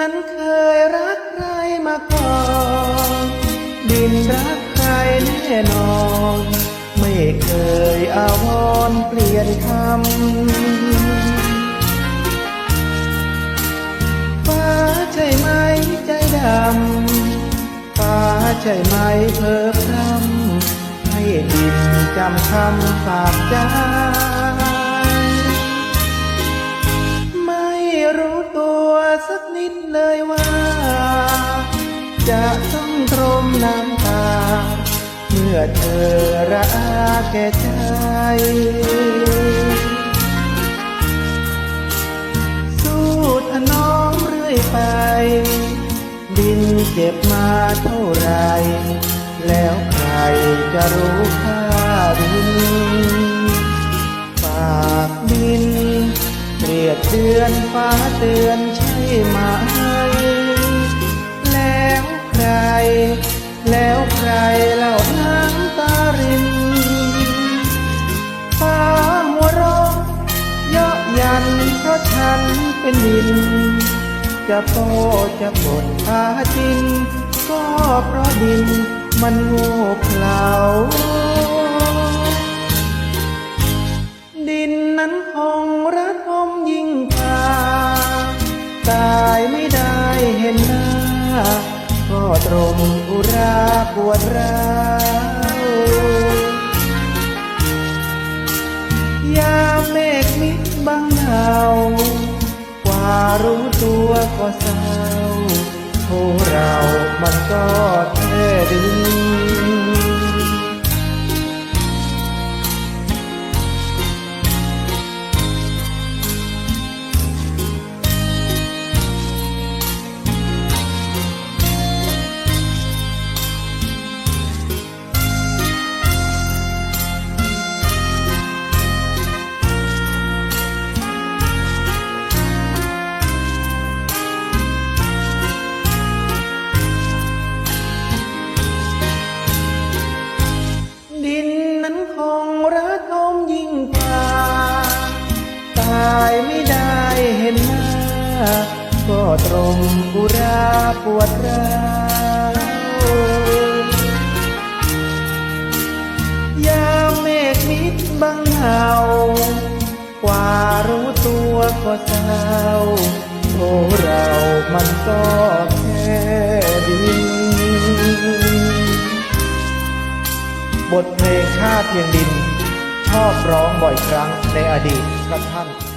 นั้นเคยรักใครมาก่อน ดินรักใครแน่นอน ไม่เคยอาวรเปลี่ยนคำ ฟ้าใช่ไหมใจดำ ฟ้าใช่ไหมเพ้อพรำให้ดินจำคำฝากใจ สักนิดเลยว่า จะต้องตรมน้ำตา เมื่อเธอระอาแก่ใจสู้ถนอมเรื่อยไป ดินเจ็บมาเท่าไร แล้วใครจะรู้ค่าดิน นเพราะฉันเป็นดิน จะโตจะปดพาจิน ก็เพราะดินมันโง่เขลาดินนั้นคงรักอมยิ่งกว่าตายไม่ได้เห็นหน้า ก็ตรงอุราปวดร้า ก็เศร้าพวกเรามันก็แค่ดีายไม่ได้เห็นหน้า ก็ตรงอุราปวดร้าวยามเมฆมิดบังเงากว่ารู้ตัวก็เศร้าโทเรามันก็แค่ดินบทเพลงข้าเพียงดินชอบร้องบ่อยครั้งในอดีตครับท่าน